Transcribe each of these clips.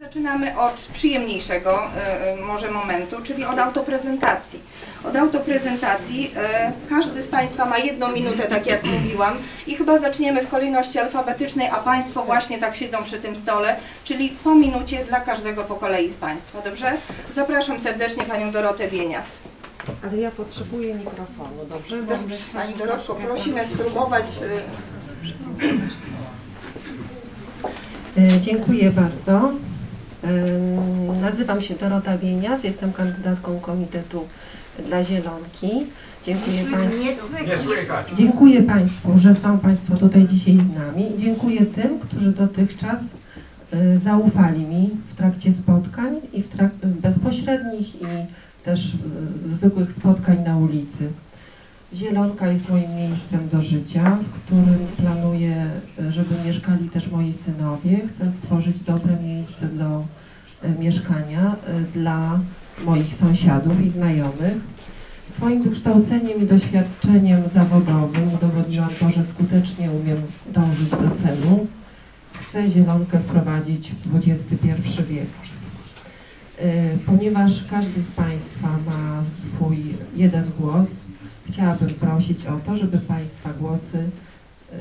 Zaczynamy od przyjemniejszego e, może momentu, czyli od autoprezentacji. Od autoprezentacji e, każdy z Państwa ma jedną minutę, tak jak mówiłam, i chyba zaczniemy w kolejności alfabetycznej, a Państwo właśnie tak siedzą przy tym stole, czyli po minucie dla każdego po kolei z Państwa, dobrze? Zapraszam serdecznie Panią Dorotę Bienias. Ale ja potrzebuję mikrofonu, dobrze? Bo Dobrze, Pani Dorotko, prosimy spróbować. E, Dziękuję bardzo. Nazywam się Dorota Wienias, jestem kandydatką Komitetu dla Zielonki. Dziękuję Państwu. Dziękuję Państwu, że są Państwo tutaj dzisiaj z nami i dziękuję tym, którzy dotychczas e, zaufali mi w trakcie spotkań i w trak bezpośrednich i też e, zwykłych spotkań na ulicy. Zielonka jest moim miejscem do życia, w którym planuję, żeby mieszkali też moi synowie. Chcę stworzyć dobre miejsce do e, mieszkania e, dla moich sąsiadów i znajomych. Swoim wykształceniem i doświadczeniem zawodowym udowodniłam to, że skutecznie umiem dążyć do celu. Chcę Zielonkę wprowadzić w XXI wiek. E, Ponieważ każdy z Państwa ma swój jeden głos, chciałabym prosić o to, żeby Państwa głosy e,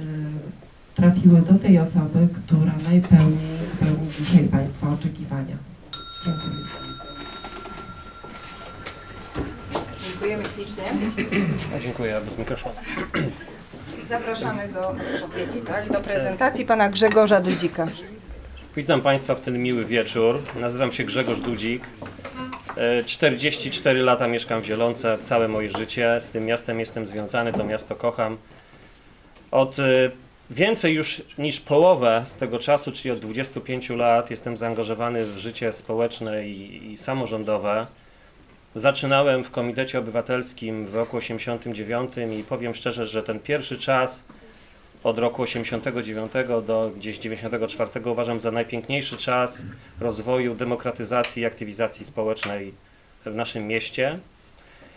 trafiły do tej osoby, która najpełniej spełni dzisiaj Państwa oczekiwania. Dziękuję. Dziękujemy ślicznie. Dziękuję, bez mikrofonu. Zapraszamy do odpowiedzi, tak? Do prezentacji Pana Grzegorza Dudzika. Witam Państwa w ten miły wieczór. Nazywam się Grzegorz Dudzik. E, 44 lata mieszkam w Zielonce, całe moje życie. Z tym miastem jestem związany, to miasto kocham. Od e, więcej już niż połowę z tego czasu, czyli od 25 lat, jestem zaangażowany w życie społeczne i, i samorządowe. Zaczynałem w Komitecie Obywatelskim w roku 89 i powiem szczerze, że ten pierwszy czas od roku 89 do gdzieś 94 uważam za najpiękniejszy czas rozwoju, demokratyzacji i aktywizacji społecznej w naszym mieście.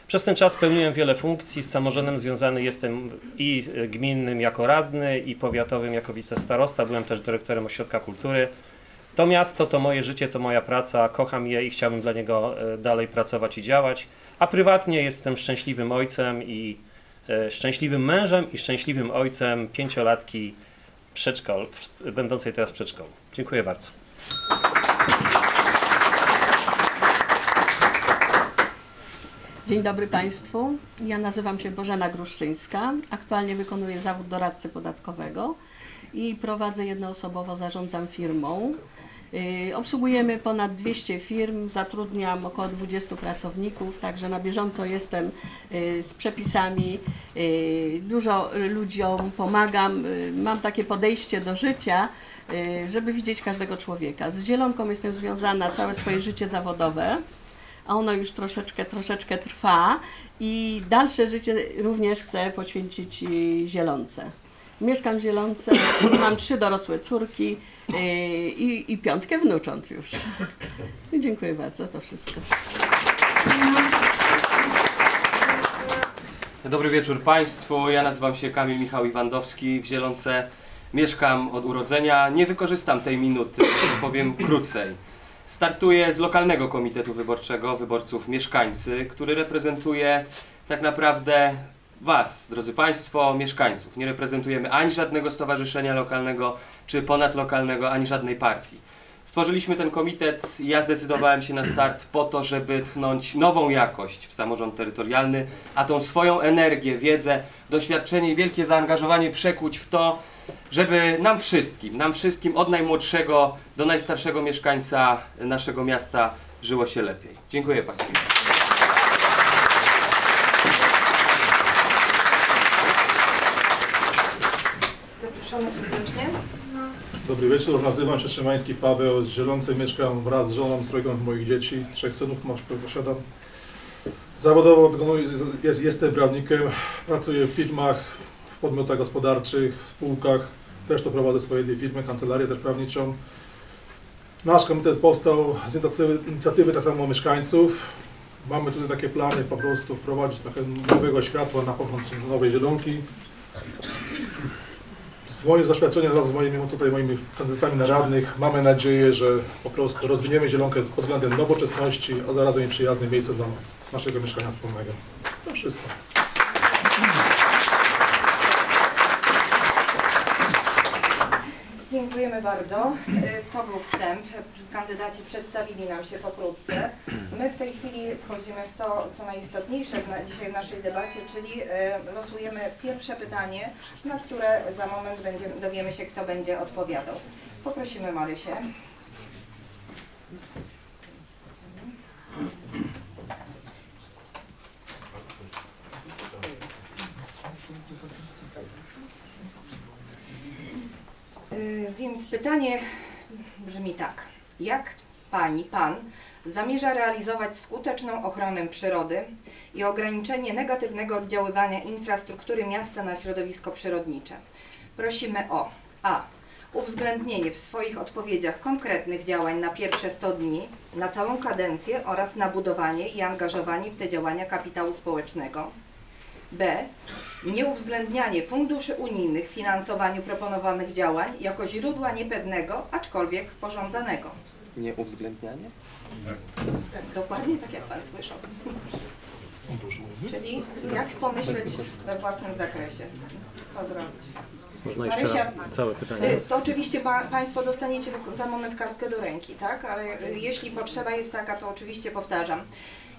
Przez ten czas pełniłem wiele funkcji. Z samorządem związany jestem i gminnym jako radny, i powiatowym jako wicestarosta. Byłem też dyrektorem ośrodka kultury. To miasto to moje życie, to moja praca. Kocham je i chciałbym dla niego e, dalej pracować i działać. A prywatnie jestem szczęśliwym ojcem i szczęśliwym mężem i szczęśliwym ojcem pięciolatki przedszkol, będącej teraz przedszkolu. Dziękuję bardzo. Dzień dobry Państwu. Ja nazywam się Bożena Gruszczyńska. Aktualnie wykonuję zawód doradcy podatkowego i prowadzę jednoosobowo, zarządzam firmą. Yy, Obsługujemy ponad 200 firm, zatrudniam około 20 pracowników, także na bieżąco jestem yy, z przepisami, yy, dużo ludziom pomagam, mam takie podejście do życia, żeby widzieć każdego człowieka. Z Zielonką jestem związana całe swoje życie zawodowe a ono już troszeczkę, troszeczkę trwa i dalsze życie również chcę poświęcić y, Zielonce. Mieszkam w Zielonce, mam trzy dorosłe córki y, i, i piątkę wnucząt już. I dziękuję bardzo, to wszystko. Dobry wieczór Państwu. Ja nazywam się Kamil Michał Iwandowski. W Zielonce mieszkam od urodzenia. Nie wykorzystam tej minuty, powiem krócej. Startuję z lokalnego komitetu wyborczego, wyborców mieszkańcy, który reprezentuje tak naprawdę Was, drodzy Państwo, mieszkańców. Nie reprezentujemy ani żadnego stowarzyszenia lokalnego czy ponadlokalnego, ani żadnej partii. Stworzyliśmy ten komitet i ja zdecydowałem się na start po to, żeby tchnąć nową jakość w samorząd terytorialny, a tą swoją energię, wiedzę, doświadczenie i wielkie zaangażowanie przekuć w to, żeby nam wszystkim, nam wszystkim od najmłodszego do najstarszego mieszkańca naszego miasta żyło się lepiej. Dziękuję Państwu. Zapraszamy serdecznie. Dobry wieczór, nazywam się Szymański Paweł, z Zielonce mieszkam wraz z żoną, z trójką moich dzieci, trzech synów masz, posiadam. Zawodowo wykonuję, jest, jestem prawnikiem, pracuję w firmach, w podmiotach gospodarczych, w spółkach, też to prowadzę swoje dwie firmy, kancelarię też prawniczą. Nasz komitet powstał z inicjatywy- tak samo mieszkańców. Mamy tutaj takie plany po prostu wprowadzić trochę nowego światła na początku nowej zielonki. Z moim zaświadczeniem wraz z moimi tutaj moimi kandydatami na radnych mamy nadzieję, że po prostu rozwiniemy Zielonkę pod względem nowoczesności, a zarazem i przyjazne miejsce dla naszego mieszkania wspólnego. To wszystko. Dziękujemy bardzo. Y, To był wstęp. Kandydaci przedstawili nam się pokrótce. My w tej chwili wchodzimy w to, co najistotniejsze na dzisiaj w naszej debacie, czyli y, losujemy pierwsze pytanie, na które za moment będziemy, dowiemy się, kto będzie odpowiadał. Poprosimy Marysię. Y, Więc pytanie brzmi tak. Jak pani, pan zamierza realizować skuteczną ochronę przyrody i ograniczenie negatywnego oddziaływania infrastruktury miasta na środowisko przyrodnicze? Prosimy o A. Uwzględnienie w swoich odpowiedziach konkretnych działań na pierwsze 100 dni, na całą kadencję oraz na budowanie i angażowanie w te działania kapitału społecznego. B. Nieuwzględnianie funduszy unijnych w finansowaniu proponowanych działań jako źródła niepewnego, aczkolwiek pożądanego. Nie uwzględnianie? Dokładnie tak jak Pan słyszał. Czyli jak pomyśleć we własnym zakresie? Co zrobić? Można jeszcze Marysia, raz całe pytanie. Y, To oczywiście pa, Państwo dostaniecie do- za moment kartkę do ręki, tak? Ale y, jeśli potrzeba jest taka, to oczywiście powtarzam.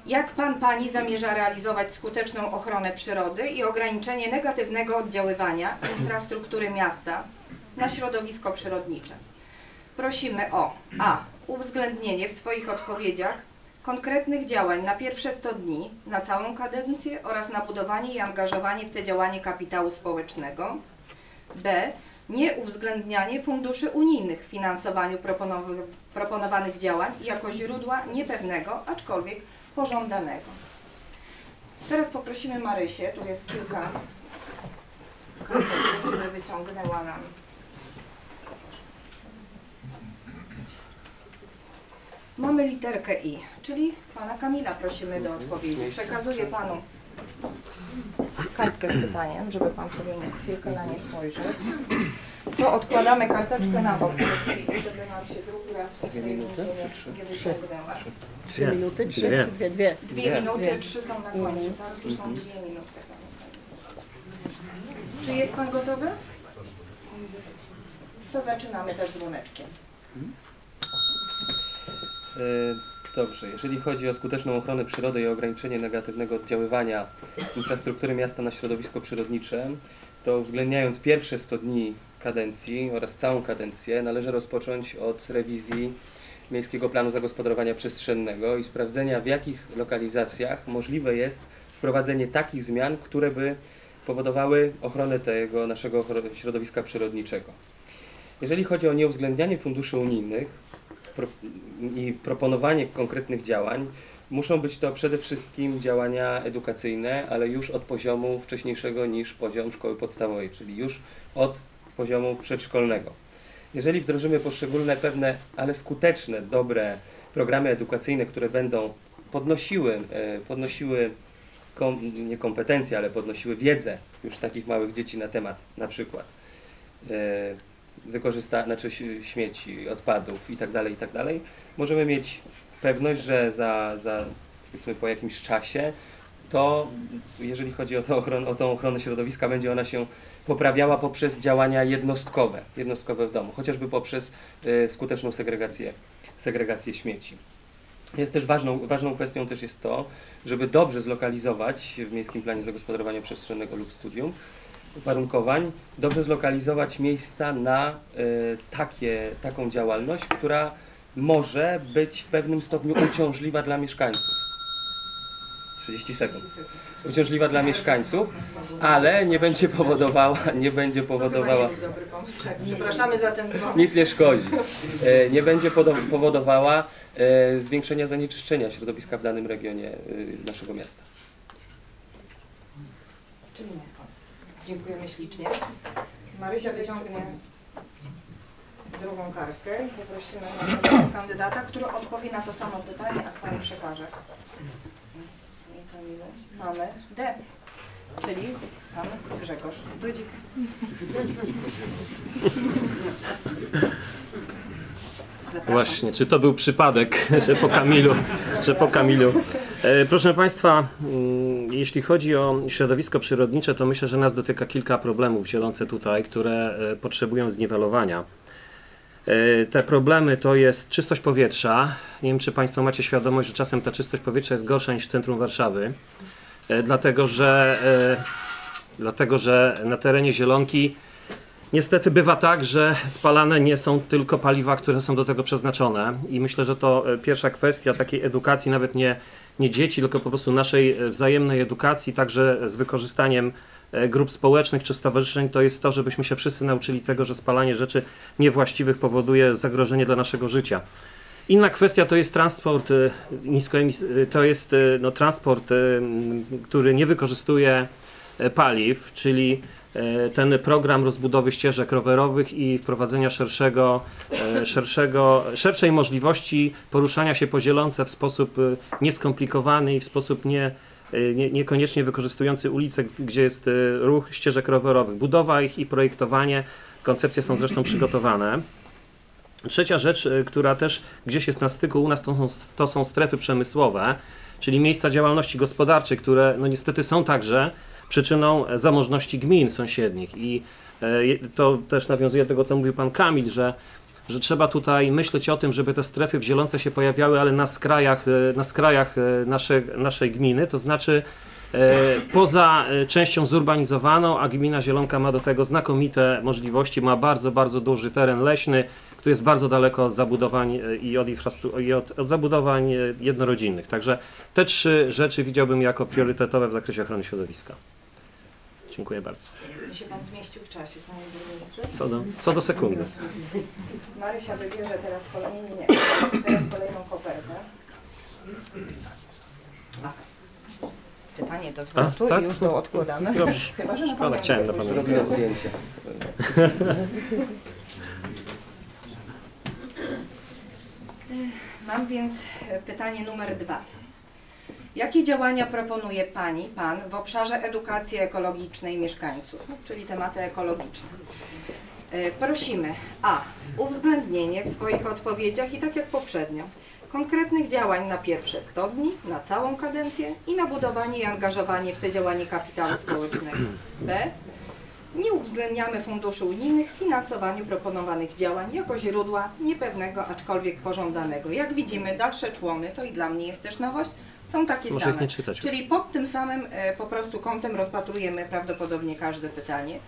Jak Pan, Pani zamierza realizować skuteczną ochronę przyrody i ograniczenie negatywnego oddziaływania infrastruktury miasta na środowisko przyrodnicze? Prosimy o A. Uwzględnienie w swoich odpowiedziach konkretnych działań na pierwsze 100 dni, na całą kadencję oraz na budowanie i angażowanie w te działanie kapitału społecznego. B. Nieuwzględnianie funduszy unijnych w finansowaniu proponowanych działań jako źródła niepewnego, aczkolwiek pożądanego. Teraz poprosimy Marysię, tu jest kilka kartek, żeby wyciągnęła nam. Mamy literkę I, czyli Pana Kamila prosimy do odpowiedzi. Przekazuję Panu kartkę z pytaniem, żeby Pan sobie mógł chwilkę na nie spojrzeć. To odkładamy karteczkę na bok, żeby nam się drugi raz nie wyciągnęła. Trzy minuty, trzy, Dwie. czy dwie, dwie. Dwie minuty, trzy są na końcu, tak? Tu są dwie minuty. Czy jest Pan gotowy? To zaczynamy też dzwoneczkiem. E, Dobrze, jeżeli chodzi o skuteczną ochronę przyrody i ograniczenie negatywnego oddziaływania infrastruktury miasta na środowisko przyrodnicze, to uwzględniając pierwsze 100 dni kadencji oraz całą kadencję, należy rozpocząć od rewizji Miejskiego Planu Zagospodarowania Przestrzennego i sprawdzenia, w jakich lokalizacjach możliwe jest wprowadzenie takich zmian, które by powodowały ochronę tego naszego środowiska przyrodniczego. Jeżeli chodzi o nieuwzględnianie funduszy unijnych, i proponowanie konkretnych działań, muszą być to przede wszystkim działania edukacyjne, ale już od poziomu wcześniejszego niż poziom szkoły podstawowej, czyli już od poziomu przedszkolnego. Jeżeli wdrożymy poszczególne pewne, ale skuteczne, dobre programy edukacyjne, które będą podnosiły, e, podnosiły kom, nie kompetencje, ale podnosiły wiedzę już takich małych dzieci na temat na przykład e, wykorzysta, znaczy śmieci, odpadów i tak dalej, i tak dalej, możemy mieć pewność, że za, za powiedzmy po jakimś czasie to jeżeli chodzi o, ochron, o tą ochronę środowiska, będzie ona się poprawiała poprzez działania jednostkowe, jednostkowe w domu, chociażby poprzez y, skuteczną segregację, segregację śmieci. Jest też ważną, ważną kwestią też jest to, żeby dobrze zlokalizować w Miejskim Planie Zagospodarowania Przestrzennego lub Studium warunkowań, dobrze zlokalizować miejsca na y, takie, taką działalność, która może być w pewnym stopniu uciążliwa dla mieszkańców. 30 sekund. Uciążliwa dla mieszkańców, ale nie będzie powodowała, nie będzie powodowała, Przepraszamy za ten dzwon. nic nie szkodzi, E, nie będzie powodowała e, zwiększenia zanieczyszczenia środowiska w danym regionie e, naszego miasta. Czyli nie. Dziękujemy ślicznie. Marysia wyciągnie drugą kartkę i poprosimy następnego kandydata, który odpowie na to samo pytanie, a Pani przekaże. Nie, Kamilu. Mamy D. czyli pan Grzegorz Dudzik. Zapraszam. Właśnie, czy to był przypadek, że po Kamilu, że po Kamilu. E, Proszę Państwa, mm, jeśli chodzi o środowisko przyrodnicze, to myślę, że nas dotyka kilka problemów zielące tutaj, które e, potrzebują zniwelowania. E, Te problemy to jest czystość powietrza. Nie wiem, czy Państwo macie świadomość, że czasem ta czystość powietrza jest gorsza niż w centrum Warszawy, e, dlatego że, e, dlatego że na terenie Zielonki Niestety bywa tak, że spalane nie są tylko paliwa, które są do tego przeznaczone i myślę, że to pierwsza kwestia takiej edukacji, nawet nie, nie dzieci, tylko po prostu naszej wzajemnej edukacji, także z wykorzystaniem grup społecznych czy stowarzyszeń, to jest to, żebyśmy się wszyscy nauczyli tego, że spalanie rzeczy niewłaściwych powoduje zagrożenie dla naszego życia. Inna kwestia to jest transport e, niskoemis- e, to jest e, no, transport, e, który nie wykorzystuje e, paliw, czyli e, ten program rozbudowy ścieżek rowerowych i wprowadzenia szerszego, e, szerszego, szerszej możliwości poruszania się po zielonce w sposób e, nieskomplikowany i w sposób nie, e, nie, niekoniecznie wykorzystujący ulice, gdzie jest e, ruch ścieżek rowerowych. Budowa ich i projektowanie, koncepcje są zresztą przygotowane. Trzecia rzecz, y, która też gdzieś jest na styku u nas, to są, to są strefy przemysłowe, czyli miejsca działalności gospodarczej, które no niestety są także przyczyną e, zamożności gmin sąsiednich. I e, to też nawiązuje do tego, co mówił pan Kamil, że, że trzeba tutaj myśleć o tym, żeby te strefy w zielonce się pojawiały, ale na skrajach, e, na skrajach e, naszej, naszej gminy, to znaczy e, poza częścią zurbanizowaną, a gmina Zielonka ma do tego znakomite możliwości, ma bardzo, bardzo duży teren leśny, który jest bardzo daleko od zabudowań i od, i od, od zabudowań jednorodzinnych. Także te trzy rzeczy widziałbym jako priorytetowe w zakresie ochrony środowiska. Dziękuję bardzo. Czy się pan zmieścił w czasie, panie burmistrzu? Co do, co do sekundy. Marysia wybierze teraz kolejną, nie, nie, teraz kolejną kopertę. Pytanie do zwrotu tak? i już to odkładamy. Dobrze. Chyba, że na Szkoda, chciałem na później. pamiątkę. Zrobiłem zdjęcie. Mam więc pytanie numer dwa. Jakie działania proponuje Pani, Pan w obszarze edukacji ekologicznej mieszkańców, czyli tematy ekologiczne? E, Prosimy A. Uwzględnienie w swoich odpowiedziach i tak jak poprzednio, konkretnych działań na pierwsze 100 dni, na całą kadencję i na budowanie i angażowanie w te działanie kapitału społecznego. B. Nie uwzględniamy funduszy unijnych w finansowaniu proponowanych działań jako źródła niepewnego, aczkolwiek pożądanego. Jak widzimy, dalsze człony, to i dla mnie jest też nowość, są takie Może same. czytać już. Czyli pod tym samym e, po prostu kątem rozpatrujemy prawdopodobnie każde pytanie.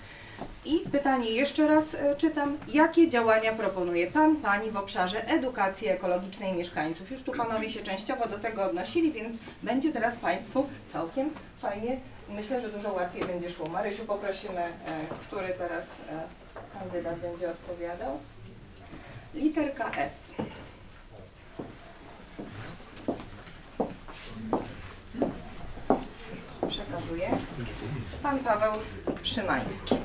I pytanie jeszcze raz e, czytam. Jakie działania proponuje Pan, Pani w obszarze edukacji ekologicznej mieszkańców? Już tu Panowie się częściowo do tego odnosili, więc będzie teraz Państwu całkiem fajnie. Myślę, że dużo łatwiej będzie szło. Marysiu, poprosimy, e, który teraz e, kandydat będzie odpowiadał. Literka S. Przekazuję. Pan Paweł Szymański.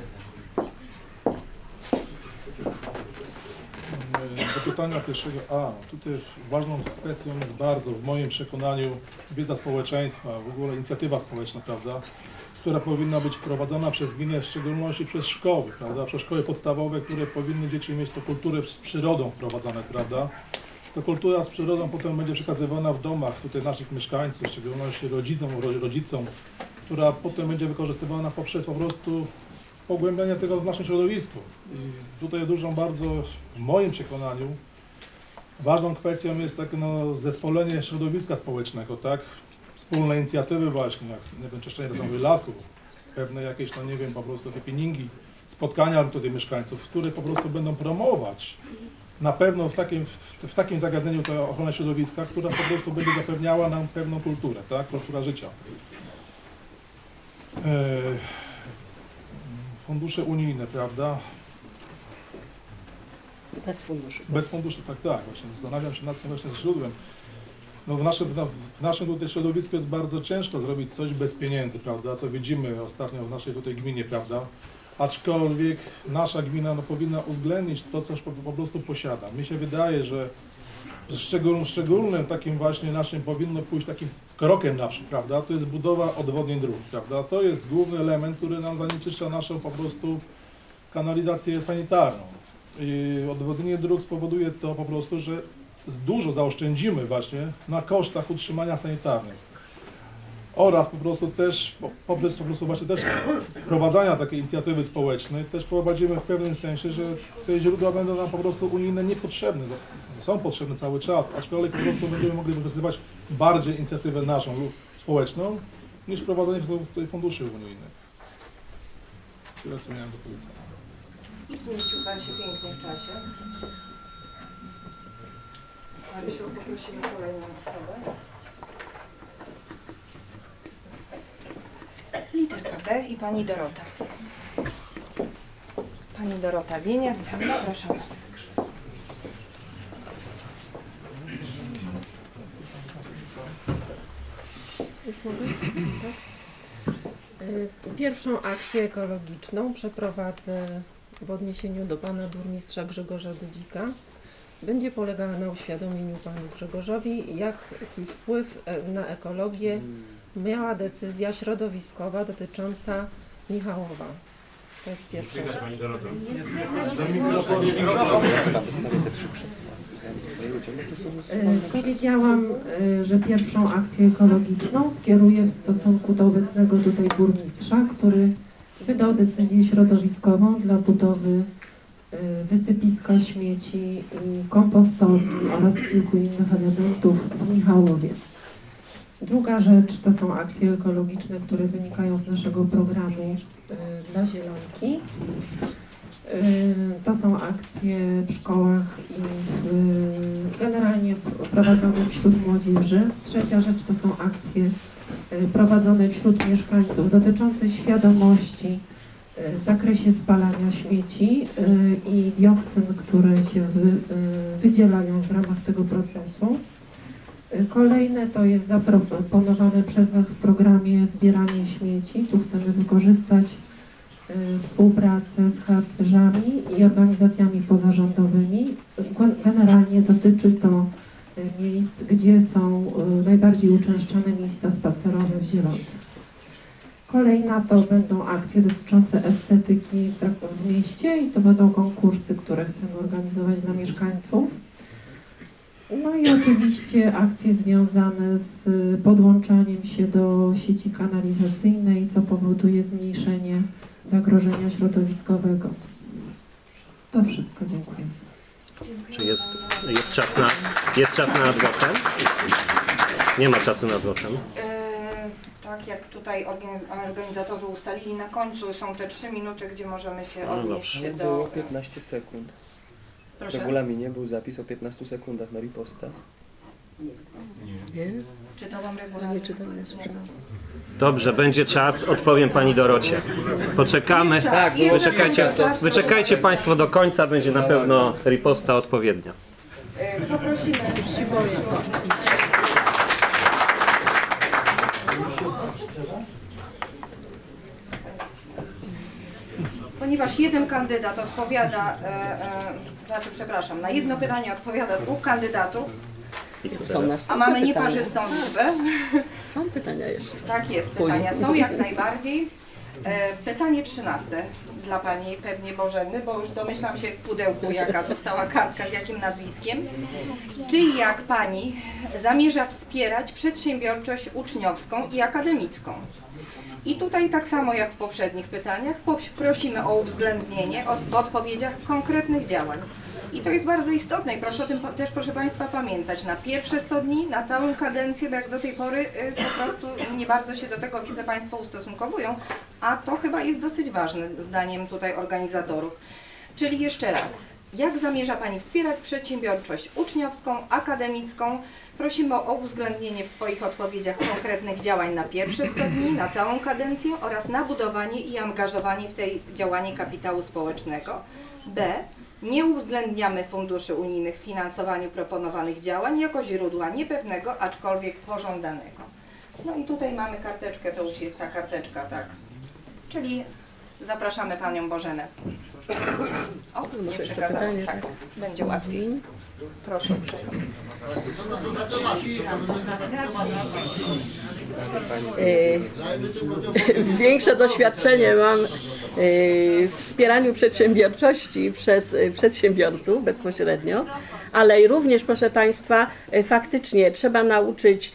Do pytania pierwszego A. Tutaj ważną kwestią jest bardzo, w moim przekonaniu, wiedza społeczeństwa, w ogóle inicjatywa społeczna, prawda, która powinna być wprowadzona przez gminę, w szczególności przez szkoły, prawda, przez szkoły podstawowe, które powinny dzieci mieć tą kulturę z przyrodą wprowadzane, prawda. Ta kultura z przyrodą potem będzie przekazywana w domach tutaj naszych mieszkańców, w szczególności rodzicom, ro- rodzicom, która potem będzie wykorzystywana poprzez po prostu pogłębianie tego w naszym środowisku. I tutaj dużą bardzo, w moim przekonaniu, ważną kwestią jest takie no, zespolenie środowiska społecznego, tak? Wspólne inicjatywy właśnie, jak nie wiem, czyszczenie lasów, pewne jakieś, no nie wiem, po prostu happeningi, spotkania tutaj mieszkańców, które po prostu będą promować na pewno w takim, w, takim zagadnieniu to ochronę środowiska, która po prostu będzie zapewniała nam pewną kulturę, tak? Kultura życia. E, fundusze unijne, prawda? Bez funduszy. Bez funduszy, tak, tak. Właśnie zastanawiam się nad tym właśnie źródłem. No w, naszym, no, w naszym tutaj środowisku jest bardzo ciężko zrobić coś bez pieniędzy, prawda? Co widzimy ostatnio w naszej tutaj gminie, prawda? Aczkolwiek nasza gmina no, powinna uwzględnić to, co już po, po prostu posiada. Mi się wydaje, że szczególnym, szczególnym takim właśnie naszym powinno pójść takim krokiem naprzód, prawda? To jest budowa odwodnień dróg, prawda? To jest główny element, który nam zanieczyszcza naszą po prostu kanalizację sanitarną. I odwodnienie dróg spowoduje to po prostu, że dużo zaoszczędzimy właśnie na kosztach utrzymania sanitarnych. Oraz po prostu też po- poprzez po prostu właśnie też wprowadzania takiej inicjatywy społecznej też prowadzimy w pewnym sensie, że te źródła będą nam po prostu unijne niepotrzebne. Są potrzebne cały czas, aczkolwiek po prostu będziemy mogli wykorzystywać bardziej inicjatywę naszą lub społeczną niż prowadzenie tutaj funduszy unijnych. Tyle co miałem do powiedzenia. I zmieścił Pan się pięknie w czasie. Marysiu, poprosimy kolejną osobę. Literka D i Pani Dorota. Pani Dorota Wienias, zapraszamy. Tak. Pierwszą akcję ekologiczną przeprowadzę w odniesieniu do pana burmistrza Grzegorza Dudzika. Będzie polegała na uświadomieniu panu Grzegorzowi, jaki wpływ e, na ekologię miała decyzja środowiskowa dotycząca Michałowa. To jest pierwsza rzecz. E, Powiedziałam, e, że pierwszą akcję ekologiczną skieruję w stosunku do obecnego tutaj burmistrza, który wydał decyzję środowiskową dla budowy e, wysypiska śmieci i kompostowni oraz kilku innych elementów w Michałowie. Druga rzecz to są akcje ekologiczne, które wynikają z naszego programu e, dla Zielonki. Y, To są akcje w szkołach i w, generalnie prowadzone wśród młodzieży. Trzecia rzecz to są akcje prowadzone wśród mieszkańców dotyczące świadomości w zakresie spalania śmieci i dioksyn, które się wy, wydzielają w ramach tego procesu. Kolejne to jest zaproponowane przez nas w programie zbieranie śmieci. Tu chcemy wykorzystać y, współpracę z harcerzami i organizacjami pozarządowymi. Gen- Generalnie dotyczy to y, miejsc, gdzie są y, najbardziej uczęszczane miejsca spacerowe w Zielonce. Kolejna to będą akcje dotyczące estetyki w mieście i to będą konkursy, które chcemy organizować dla mieszkańców. No i oczywiście akcje związane z y, podłączaniem się do sieci kanalizacyjnej, co powoduje zmniejszenie zagrożenia środowiskowego. To wszystko, dziękuję. Czy jest, jest, czas na, jest czas na adwocem? Nie ma czasu na adwocem. E, tak jak tutaj organ- organizatorzy ustalili, na końcu są te trzy minuty, gdzie możemy się No odnieść dobrze. do... Było 15 sekund. W Proszę. regulaminie był zapis o 15 sekundach na riposta. Nie? Czytałam regulamin. Nie czytałem, nie słyszałam. Dobrze, będzie czas, odpowiem pani Dorocie. Poczekamy. Tak, Wyczekajcie, wyczekajcie państwo do końca, będzie na pewno riposta odpowiednia. E, Poprosimy. Ponieważ jeden kandydat odpowiada, e, e, znaczy przepraszam, na jedno pytanie odpowiada dwóch kandydatów, Są a mamy pytania. nieparzystą liczbę. Są pytania jeszcze. Tak jest, pytania są jak najbardziej. E, Pytanie trzynaste dla Pani pewnie Bożeny, bo już domyślam się w pudełku jaka została kartka z jakim nazwiskiem. Czy i jak Pani zamierza wspierać przedsiębiorczość uczniowską i akademicką? I tutaj tak samo jak w poprzednich pytaniach prosimy o uwzględnienie w odpowiedziach konkretnych działań. I to jest bardzo istotne i proszę o tym też proszę Państwa pamiętać. Na pierwsze 100 dni, na całą kadencję, bo jak do tej pory y, po prostu nie bardzo się do tego widzę Państwo ustosunkowują, a to chyba jest dosyć ważne zdaniem tutaj organizatorów. Czyli jeszcze raz, jak zamierza Pani wspierać przedsiębiorczość uczniowską, akademicką? Prosimy o uwzględnienie w swoich odpowiedziach konkretnych działań na pierwsze 100 dni, na całą kadencję oraz na budowanie i angażowanie w tej działanie kapitału społecznego. B. Nie uwzględniamy funduszy unijnych w finansowaniu proponowanych działań jako źródła niepewnego, aczkolwiek pożądanego. No i tutaj mamy karteczkę, to już jest ta karteczka, tak. Czyli Zapraszamy Panią Bożenę. O, nie Może jeszcze przekazałam. pytanie, Tak, będzie łatwiej. Proszę uprzejmie. Większe doświadczenie mam e, w wspieraniu przedsiębiorczości przez e, przedsiębiorców bezpośrednio, ale również, proszę Państwa, e, faktycznie trzeba nauczyć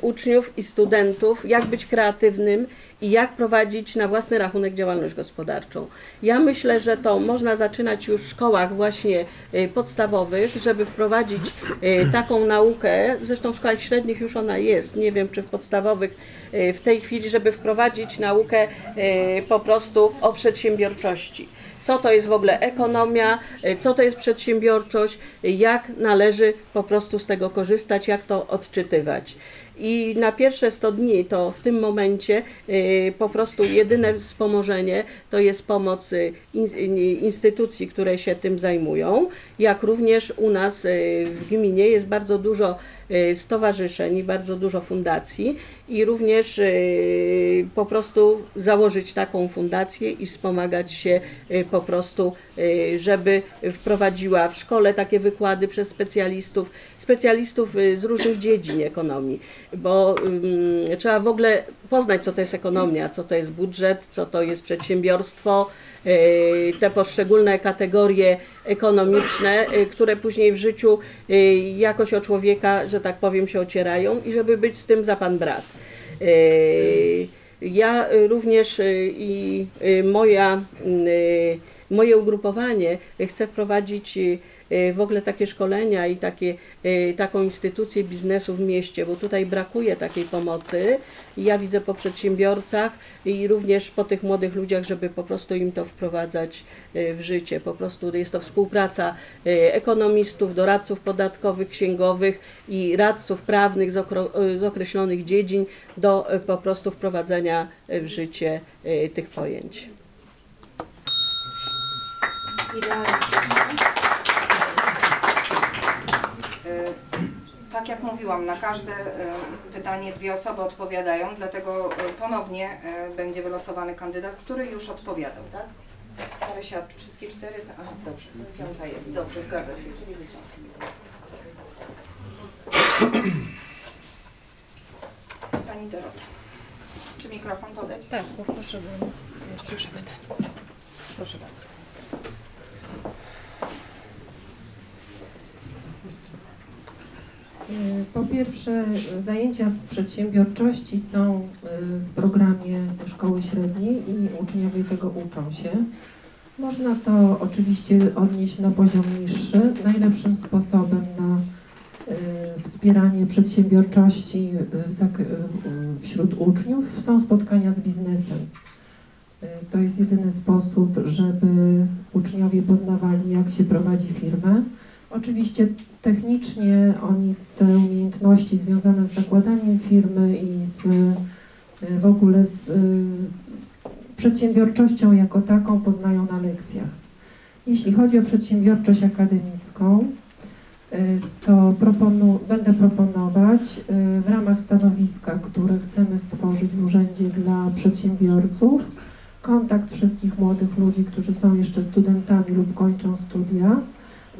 uczniów i studentów, jak być kreatywnym i jak prowadzić na własny rachunek działalność gospodarczą. Ja myślę, że to można zaczynać już w szkołach właśnie e, podstawowych, żeby wprowadzić e, taką naukę, zresztą w szkołach średnich już ona jest, nie wiem czy w podstawowych w tej chwili, żeby wprowadzić naukę po prostu o przedsiębiorczości. Co to jest w ogóle ekonomia, co to jest przedsiębiorczość, jak należy po prostu z tego korzystać, jak to odczytywać. I na pierwsze 100 dni to w tym momencie y, po prostu jedyne wspomożenie to jest pomoc y, y, instytucji, które się tym zajmują, jak również u nas w gminie jest bardzo dużo stowarzyszeń i bardzo dużo fundacji i również y, po prostu założyć taką fundację i wspomagać się y, po prostu, y, żeby wprowadziła w szkole takie wykłady przez specjalistów, specjalistów y, z różnych dziedzin ekonomii, bo ym, trzeba w ogóle poznać, co to jest ekonomia, co to jest budżet, co to jest przedsiębiorstwo, y, te poszczególne kategorie ekonomiczne, y, które później w życiu y, jakoś o człowieka, że tak powiem, się ocierają i żeby być z tym za pan brat. Y, Ja również y, i y, moja, moje ugrupowanie chce wprowadzić w ogóle takie szkolenia i takie, y, taką instytucję biznesu w mieście, bo tutaj brakuje takiej pomocy. Ja widzę po przedsiębiorcach i również po tych młodych ludziach, żeby po prostu im to wprowadzać y, w życie. Po prostu jest to współpraca y, ekonomistów, doradców podatkowych, księgowych i radców prawnych z, y, określonych dziedzin do y, po prostu wprowadzenia y, w życie y, tych pojęć. Y, Tak jak mówiłam, na każde y, pytanie dwie osoby odpowiadają, dlatego y, ponownie y, będzie wylosowany kandydat, który już odpowiadał, tak? Marysia, wszystkie cztery? Aha, dobrze, piąta jest, dobrze, zgadza się, czyli wyciągnę. Pani Dorota, czy mikrofon podać? Tak, poproszę. Proszę pytanie. Proszę bardzo. Po pierwsze, zajęcia z przedsiębiorczości są y, w programie szkoły średniej i uczniowie tego uczą się. Można to oczywiście odnieść na poziom niższy. Najlepszym sposobem na y, wspieranie przedsiębiorczości wśród uczniów są spotkania z biznesem. To jest jedyny sposób, żeby uczniowie poznawali, jak się prowadzi firmę. Oczywiście technicznie oni te umiejętności związane z zakładaniem firmy i z y, w ogóle z, y, z przedsiębiorczością jako taką poznają na lekcjach. Jeśli chodzi o przedsiębiorczość akademicką, y, to proponu, będę proponować w ramach stanowiska, które chcemy stworzyć w Urzędzie dla Przedsiębiorców, kontakt wszystkich młodych ludzi, którzy są jeszcze studentami lub kończą studia,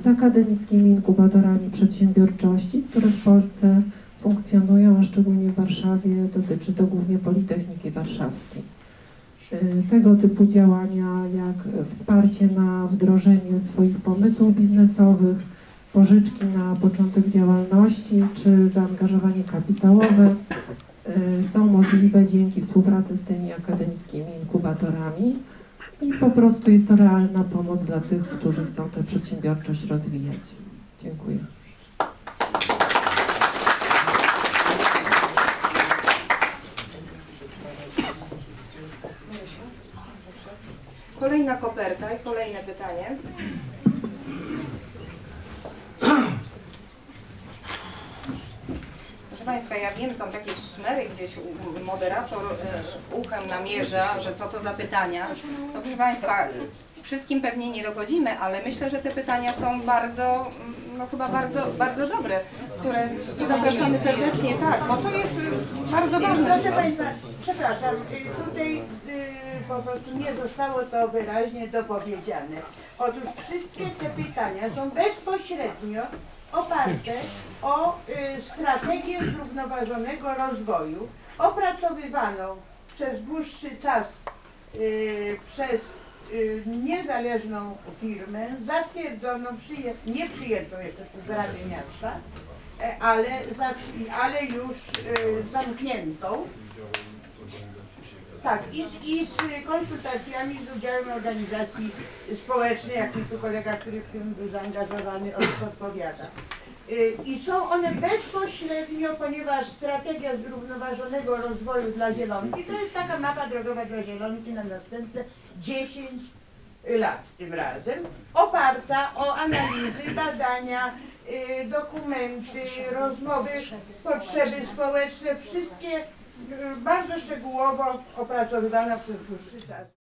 z akademickimi inkubatorami przedsiębiorczości, które w Polsce funkcjonują, a szczególnie w Warszawie dotyczy to głównie Politechniki Warszawskiej. Y, Tego typu działania jak wsparcie na wdrożenie swoich pomysłów biznesowych, pożyczki na początek działalności czy zaangażowanie kapitałowe y, są możliwe dzięki współpracy z tymi akademickimi inkubatorami. I po prostu jest to realna pomoc dla tych, którzy chcą tę przedsiębiorczość rozwijać. Dziękuję. Kolejna koperta i kolejne pytanie. Państwa, ja wiem, są takie szmery gdzieś moderator e, uchem namierza, że co to za pytania. No proszę Państwa, wszystkim pewnie nie dogodzimy, ale myślę, że te pytania są bardzo, mm, no chyba bardzo, bardzo dobre, które zapraszamy serdecznie, tak, bo to jest y, bardzo ważne. Proszę Państwa, przepraszam, tutaj y, po prostu nie zostało to wyraźnie dopowiedziane. Otóż wszystkie te pytania są bezpośrednio oparte o y, strategię zrównoważonego rozwoju, opracowywaną przez dłuższy czas y, przez y, niezależną firmę, zatwierdzoną, nie przyjętą jeszcze przez Radę Miasta, e, ale, ale już y, zamkniętą. Tak, i z, i z konsultacjami z udziałem organizacji społecznej, jak mi tu kolega, który w tym był zaangażowany, od- odpowiada. Y, I są one bezpośrednio, ponieważ strategia zrównoważonego rozwoju dla Zielonki to jest taka mapa drogowa dla Zielonki na następne 10 lat tym razem, oparta o analizy, badania, y, dokumenty, rozmowy, potrzeby społeczne, wszystkie bardzo szczegółowo opracowywana przez dłuższy czas.